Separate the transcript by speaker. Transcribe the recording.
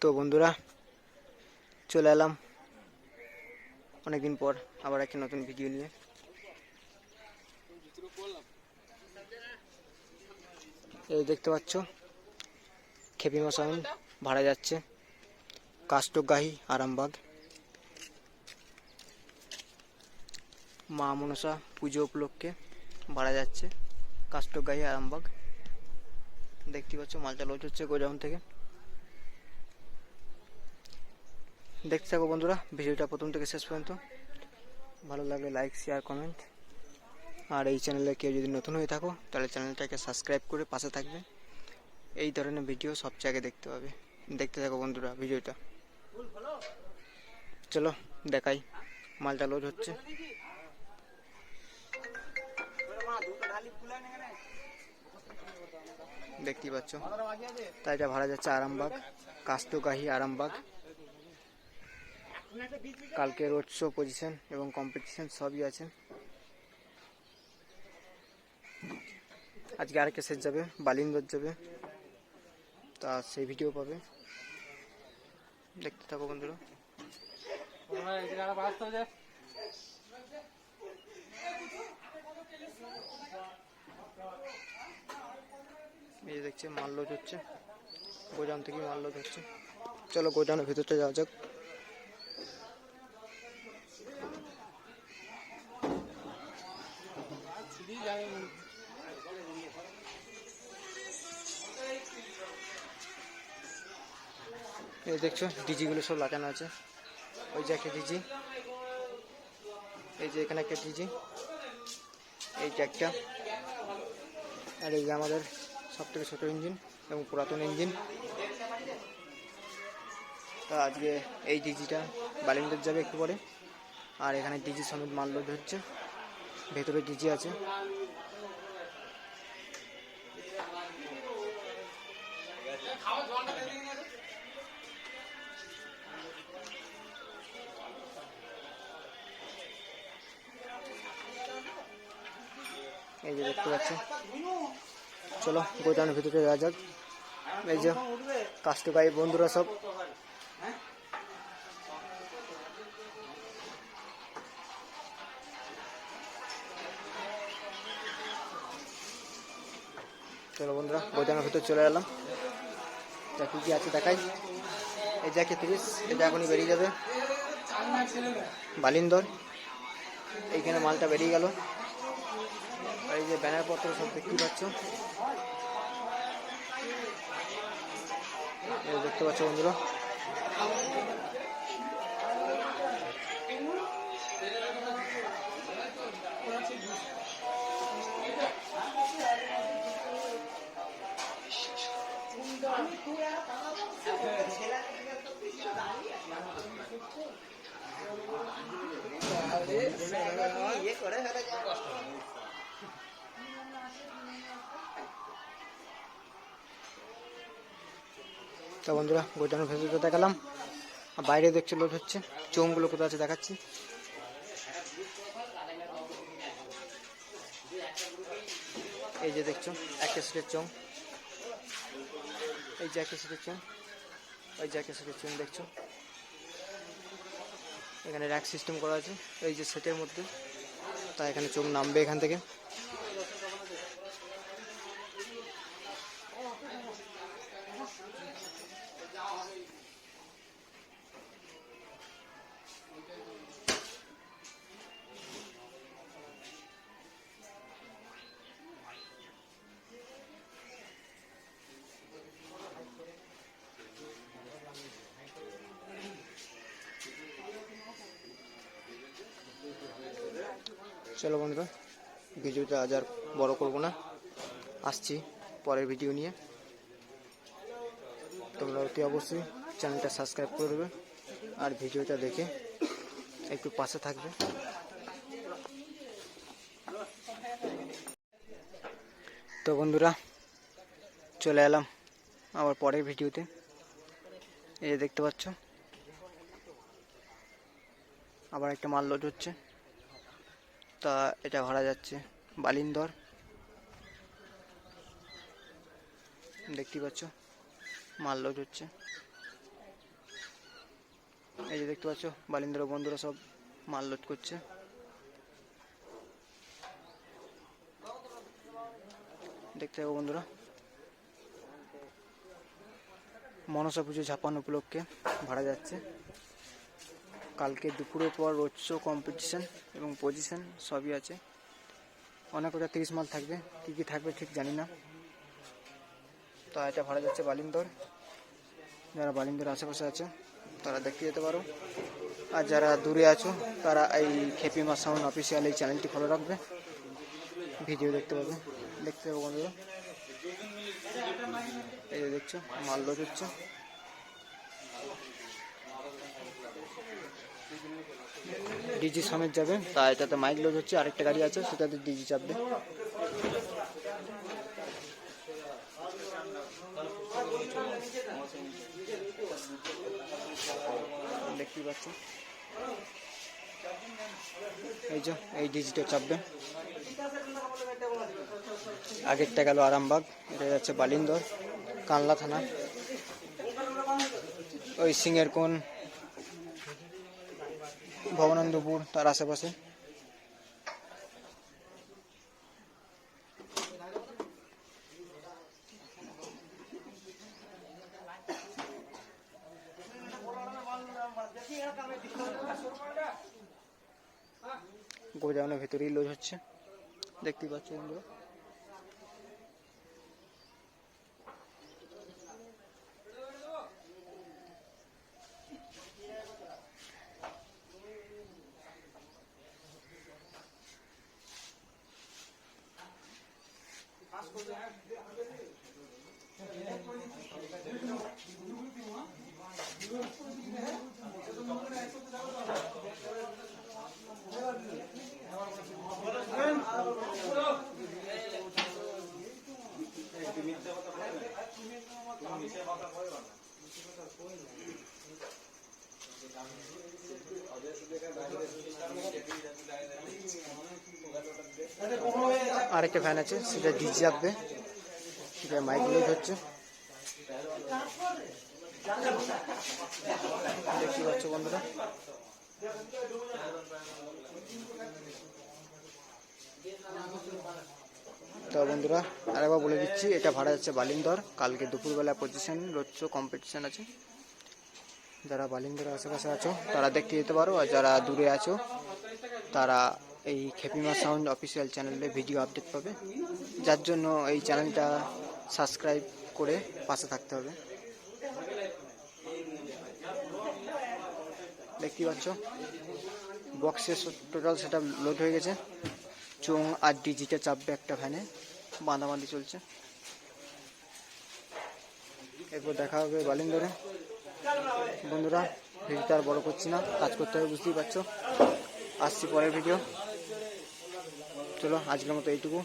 Speaker 1: তো বন্ধুরা, চলে এলাম অনেকদিন পর আবার একটা নতুন ভিডিও নিয়ে। এই দেখতে পাচ্ছ, খেপি মশাইন ভাড়া যাচ্ছে কাষ্টগাহি আরামবাগ। মা মনসা পুজো উপলক্ষে ভাড়া যাচ্ছে কাষ্টগাহি আরামবাগ। দেখতে পাচ্ছ, মালটা লোড হচ্ছে গোডাউন থেকে। দেখতে থাকো বন্ধুরা, ভিডিওটা প্রথম থেকে শেষ পর্যন্ত। ভালো লাগলে লাইক শেয়ার কমেন্ট আর এই চ্যানেলে কেউ যদি নতুন হয়ে থাকো, তাহলে চ্যানেলটাকে সাবস্ক্রাইব করে পাশে থাকবে। এই ধরনের ভিডিও সবচেয়ে আগে দেখতে পাবে। দেখতে থাকো বন্ধুরা ভিডিওটা। চলো, দেখাই। মালটা লোড হচ্ছে। দেখতেই পাচ্ছ। তাই এটা ভাড়া যাচ্ছে আরামবাগ, কাস্তগাহি আরামবাগ। কালকে রোড শো পজিশন এবং কম্পিটিশন সবই আছে। আজকে আর সেট যাবে, বালিন্দর যাবে। তা সেই ভিডিও পাবে। দেখতে থাকো বন্ধুরা। এই দেখছে মাল লোড হচ্ছে। গোডাউন থেকে মাল লোড হচ্ছে। চলো গোডাউনের ভিতরটা যাওয়া যাক। এই দেখছ, ডিজিগুলো সব লাগানো আছে। ওই যে একটা ডিজি। এই যে এখানে একটা ডিজি। এই যে একটা। আর এই যে আমাদের সব থেকে ছোটো ইঞ্জিন এবং পুরাতন ইঞ্জিন। তা আজকে এই ডিজিটা বালিন্দার যাবে একটু পরে। আর এখানে ডিজি সমেত লোড হচ্ছে। ভেতরে ডিজি আছে। এই যে দেখতে পাচ্ছ। চলো গোদানের ভিতরে যাওয়া যাক। এই যে কাস্টমাই বন্ধুরা সব। চলো বন্ধুরা গোদানের ভিতরে চলে এলাম। তা কি আছে দেখাই। এই যে তিরিশ এটা এখনই বেরিয়ে যাবে। বালিন্দর, এইখানে মালটা বেরিয়ে গেল। এই যে ব্যানার পত্র সব দেখতে পাচ্ছ। দেখতে পাচ্ছ বন্ধুরা। তো বন্ধুরা গোটানোর ভেতরে দেখালাম। আর বাইরে দেখছ লোড হচ্ছে, চোঙগুলো কোথায় আছে দেখাচ্ছি। এই যে দেখছ একটা সিটের চোং এই যে একটা সিটের চোং ওই যে একটা সিটের চোং দেখছ। এখানে র্যাক সিস্টেম করা আছে, এই যে সেটের মধ্যে। তা এখানে চোখ নামবে এখান থেকে। চলো বন্ধুরা, ভিডিওটা আজ আর বড় করব না। আসছি পরের ভিডিও নিয়ে। তোমরা অতি অবশ্যই চ্যানেলটা সাবস্ক্রাইব করে দেবে আর ভিডিওটা দেখে একটু পাশে থাকবে। তো বন্ধুরা, চলে এলাম আবার পরের ভিডিওতে। এই দেখতে পাচ্ছ, আবার একটা মাল লোড হচ্ছে। তা এটা ভাড়া যাচ্ছে। বালিন্দর। দেখতে পাচ্ছ? মাল লোড হচ্ছে। এই যে দেখতে পাচ্ছ? বালিন্দ্র বন্ধুরা সব মাল লোড করছে। দেখতে পাবো বন্ধুরা। মনসা পুজো ঝাপান উপলক্ষে ভাড়া যাচ্ছে। কালকে দুপুরের পর রোড শো কম্পিটিশন এবং পজিশন সবই আছে। অনেক ওটা তিরিশ মাল থাকবে, কী কী থাকবে ঠিক জানি না। তো এটা ভাড়া যাচ্ছে বালিন্দর। যারা বালিন্দর আশেপাশে আছে, তারা দেখতে যেতে পারো। আর যারা দূরে আছো, তারা এই খেপিমা সাউন্ড অফিসিয়াল এই চ্যানেলটি ফলো রাখবে। ভিডিও দেখতে পাবে। দেখতে পাবো বন্ধুরা। এই যে দেখছ, মাল লোড হচ্ছে। ডিজি সমেত যাবে। তা এটাতে মাইক লোড হচ্ছে, আরেকটা গাড়ি আছে, সেটাতে ডিজি চাপবে। দেখতেই পাচ্ছ এই যে, এই ডিজিটা চাপবে। আগেরটা গেল আরামবাগ, এটা যাচ্ছে বালিন্দর, কানলা থানা। ওই সিংয়ের কোন ভবনন্দপুর তার আশেপাশে। গোডাউনের ভেতরেই লোজ হচ্ছে। দেখতেই পাচ্ছ বন্ধুরা আরেকটা ফ্যান আছে, সেটা ডিজি চাপবে সেটা মাইক লোড হচ্ছে। দেখতে পাচ্ছ বন্ধুরা। তো বন্ধুরা, আরেকবার বলে দিচ্ছি, এটা ভাড়া যাচ্ছে বালিন্দর। কালকে দুপুরবেলা পজিশন রোড কম্পিটিশন আছে। যারা বালিন্দর আশেপাশে আছো, তারা দেখতে যেতে পারো, আর যারা দূরে আছো, তারা এই খেপিমা সাউন্ড অফিসিয়াল চ্যানেলে ভিডিও আপডেট পাবে। যার জন্য এই চ্যানেলটা সাবস্ক্রাইব করে পাশে থাকতে হবে। দেখতে পাচ্ছ? বক্সে টোটাল সেটা লোড হয়ে গেছে। চোং আর ডিজিটা চাপবে একটা ফ্যানে বাঁধাবাঁধি চলছে। এরপর দেখা হবে বালিন্দরে। বন্ধুরা, ভিডিওটা আর বড় করছি না, কাজ করতে হবে, বুঝতেই পারছ। আসছি পরের ভিডিও চলো আজকের মতো এইটুকু।